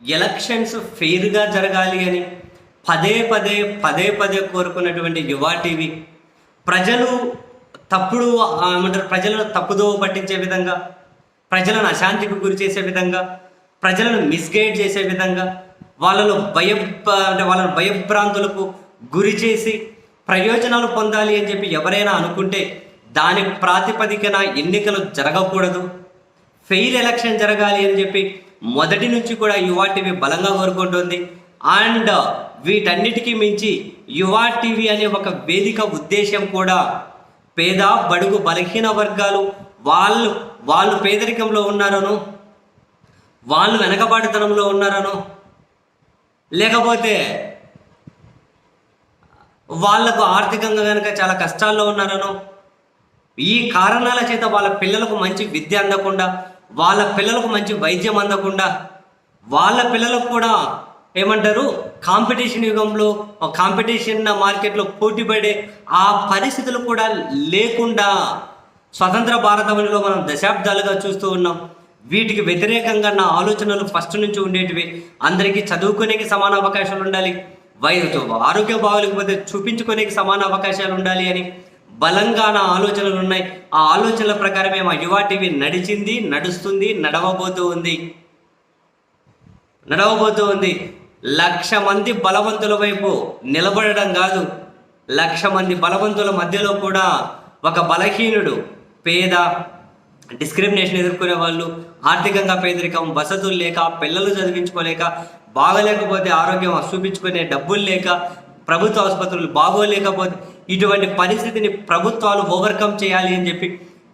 Elections ఫెయిర్గా జరగాలి అని పదే పదే పదే పదే కోరుకున్నటువంటి యువా టీవీ ప్రజలు తప్పుడు ఏమంటారు ప్రజలను తప్పుదోవ పట్టించే విధంగా ప్రజలను అశాంతికి గురి చేసే విధంగా ప్రజలను మిస్గైడ్ చేసే విధంగా వాళ్ళను భయ అంటే వాళ్ళను భయభ్రాంతులకు గురి చేసి ప్రయోజనాలు పొందాలి అని చెప్పి ఎవరైనా అనుకుంటే దాని ప్రాతిపదికన ఎన్నికలు జరగకూడదు. ఫెయిల్ ఎలక్షన్ జరగాలి అని చెప్పి మొదటి నుంచి కూడా యువ టీవీ బలంగా కోరుకుంటుంది. అండ్ వీటన్నిటికీ మించి యువ టీవీ అనే ఒక వేదిక ఉద్దేశం కూడా పేద బడుగు బలహీన వర్గాలు వాళ్ళు వాళ్ళు పేదరికంలో ఉన్నారను వాళ్ళు వెనకబాటుతనంలో ఉన్నారను లేకపోతే వాళ్ళకు ఆర్థికంగా కనుక చాలా కష్టాల్లో ఉన్నారనో ఈ కారణాల చేత వాళ్ళ పిల్లలకు మంచి విద్య అందకుండా వాళ్ళ పిల్లలకు మంచి వైద్యం అందకుండా వాళ్ళ పిల్లలకు కూడా ఏమంటారు కాంపిటీషన్ యుగంలో కాంపిటీషన్ మార్కెట్లో పోటీ పడే ఆ పరిస్థితులు కూడా లేకుండా స్వతంత్ర భారతంలో మనం దశాబ్దాలుగా చూస్తూ ఉన్నాం. వీటికి వ్యతిరేకంగా నా ఆలోచనలు ఫస్ట్ నుంచి ఉండేటివి. అందరికీ చదువుకునేకి సమాన అవకాశాలు ఉండాలి. వై ఆరోగ్యం బాగోలేకపోతే చూపించుకునేకి సమాన అవకాశాలు ఉండాలి అని బలంగా నా ఆలోచనలు ఉన్నాయి. ఆ ఆలోచనల ప్రకారమే మా యువ టీవీ నడిచింది నడుస్తుంది నడవబోతూ ఉంది. నడవబోతూ ఉంది. లక్ష మంది బలవంతుల వైపు నిలబడడం కాదు. లక్ష మంది బలవంతుల మధ్యలో కూడా ఒక బలహీనుడు పేద డిస్క్రిమినేషన్ ఎదుర్కొనే వాళ్ళు ఆర్థికంగా పేదరికం వసతులు లేక పిల్లలు చదివించుకోలేక బాగలేకపోతే ఆరోగ్యం చూపించుకునే డబ్బులు లేక ప్రభుత్వ ఆసుపత్రులు బాగోలేకపోతే ఇటువంటి పరిస్థితిని ప్రభుత్వాలు ఓవర్కమ్ చేయాలి అని చెప్పి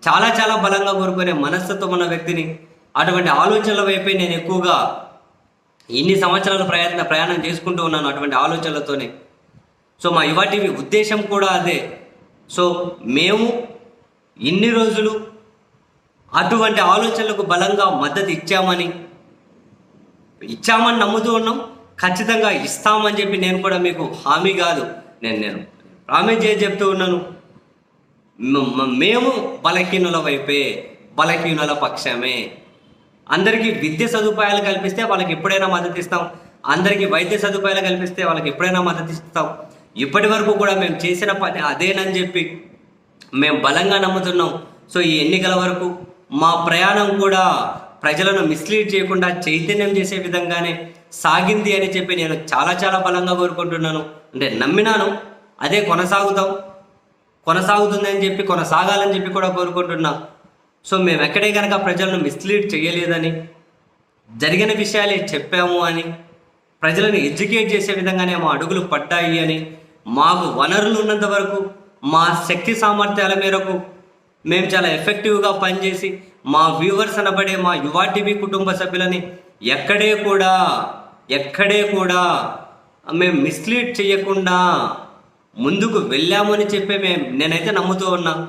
చాలా చాలా బలంగా కోరుకునే మనస్తత్వం ఉన్న వ్యక్తిని అటువంటి ఆలోచనల వైపే నేను ఎక్కువగా ఇన్ని సంవత్సరాలు ప్రయత్న ప్రయాణం చేసుకుంటూ ఉన్నాను అటువంటి ఆలోచనలతోనే. సో మా యువ టీవీ ఉద్దేశం కూడా అదే. సో మేము ఇన్ని రోజులు అటువంటి ఆలోచనలకు బలంగా మద్దతు ఇచ్చామని ఇచ్చామని నమ్ముతూ ఉన్నాం. ఖచ్చితంగా ఇస్తామని చెప్పి నేను కూడా మీకు హామీ కాదు. నేను నేను ప్రామిస్ చేసి చెప్తూ ఉన్నాను మేము బలహీనుల వైపే బలహీనుల పక్షమే. అందరికీ విద్య సదుపాయాలు కల్పిస్తే వాళ్ళకి ఎప్పుడైనా మద్దతు ఇస్తాం. అందరికీ వైద్య సదుపాయాలు కల్పిస్తే వాళ్ళకి ఎప్పుడైనా మద్దతు ఇస్తాం. ఇప్పటి వరకు కూడా మేము చేసిన పని అదేనని చెప్పి మేము బలంగా నమ్ముతున్నాం. సో ఈ ఎన్నికల వరకు మా ప్రయాణం కూడా ప్రజలను మిస్లీడ్ చేయకుండా చైతన్యం చేసే విధంగానే సాగింది అని చెప్పి నేను చాలా చాలా బలంగా కోరుకుంటున్నాను. అంటే నమ్మినాను. అదే కొనసాగుతాం. కొనసాగుతుందని చెప్పి కొనసాగాలని చెప్పి కూడా కోరుకుంటున్నా. సో మేము ఎక్కడే కనుక ప్రజలను మిస్లీడ్ చేయలేదని జరిగిన విషయాలే చెప్పాము అని ప్రజలను ఎడ్యుకేట్ చేసే విధంగానే మా అడుగులు పడ్డాయి అని మాకు వనరులు ఉన్నంత వరకు మా శక్తి సామర్థ్యాల మేరకు మేము చాలా ఎఫెక్టివ్గా పనిచేసి మా వ్యూవర్స్ అనబడే మా యువ టీవీ కుటుంబ సభ్యులని ఎక్కడే కూడా ఎక్కడే కూడా మేము మిస్లీడ్ చేయకుండా ముందుకు వెళ్ళామని చెప్పి మేము నేనైతే నమ్ముతూ ఉన్నా.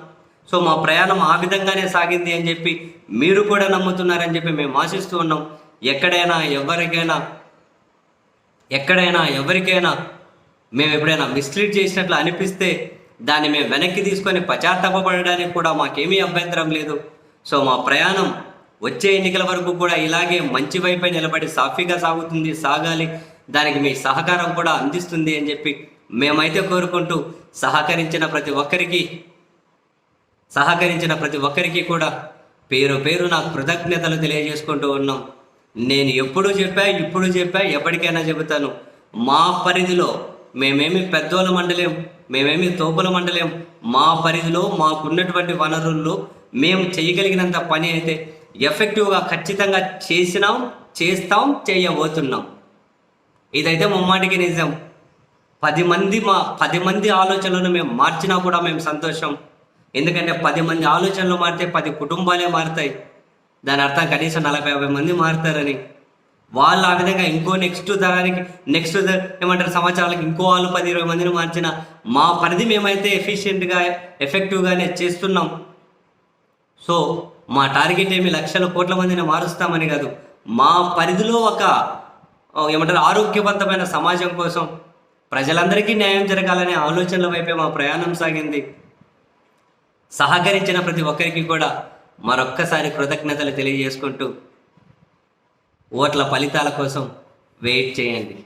సో మా ప్రయాణం ఆ విధంగానే సాగింది అని చెప్పి మీరు కూడా నమ్ముతున్నారని చెప్పి మేము ఆశిస్తూ ఉన్నాం. ఎక్కడైనా ఎవరికైనా ఎక్కడైనా ఎవరికైనా మేము ఎప్పుడైనా మిస్లీడ్ చేసినట్లు అనిపిస్తే దాన్ని మేము వెనక్కి తీసుకొని పశ్చాత్తాపడడానికి కూడా మాకేమీ అభ్యంతరం లేదు. సో మా ప్రయాణం వచ్చే ఎన్నికల వరకు కూడా ఇలాగే మంచి వైపే నిలబడి సాఫీగా సాగుతుంది సాగాలి. దానికి మీ సహకారం కూడా అందిస్తుంది అని చెప్పి మేమైతే కోరుకుంటూ సహకరించిన ప్రతి ఒక్కరికి సహకరించిన ప్రతి ఒక్కరికి కూడా పేరు పేరు నా కృతజ్ఞతలు తెలియజేసుకుంటూ ఉన్నాం. నేను ఎప్పుడు చెప్పా ఇప్పుడు చెప్పా ఎప్పటికైనా చెబుతాను. మా పరిధిలో మేమేమి పెద్దోళ్ళ మండలేం మేమేమి తోపుల మండలేం మా పరిధిలో మాకున్నటువంటి వనరుల్లో మేము చేయగలిగినంత పని అయితే ఎఫెక్టివ్గా ఖచ్చితంగా చేసినాం చేస్తాం చేయబోతున్నాం. ఇదైతే ముమ్మాటికి నిజం. పది మంది మా పది మంది ఆలోచనలను మేము మార్చినా కూడా మేము సంతోషం. ఎందుకంటే పది మంది ఆలోచనలు మారితే పది కుటుంబాలే మారుతాయి. దాని అర్థం కనీసం నలభై యాభై మంది మారుతారని. వాళ్ళు ఆ విధంగా ఇంకో నెక్స్ట్ తరానికి నెక్స్ట్ ఏమంటారు సంవత్సరాలకి ఇంకో వాళ్ళు పది ఇరవై మందిని మార్చిన మా పరిధి మేమైతే ఎఫిషియెంట్గా ఎఫెక్టివ్గానే చేస్తున్నాం. సో మా టార్గెట్ ఏమి లక్షల కోట్ల మందిని మారుస్తామని కాదు. మా పరిధిలో ఒక ఏమంటారు ఆరోగ్యవంతమైన సమాజం కోసం ప్రజలందరికీ న్యాయం జరగాలనే ఆలోచనల వైపే మా ప్రయాణం సాగింది. సహకరించిన ప్రతి ఒక్కరికి కూడా మరొక్కసారి కృతజ్ఞతలు తెలియజేసుకుంటూ ఓట్ల ఫలితాల కోసం వెయిట్ చేయండి.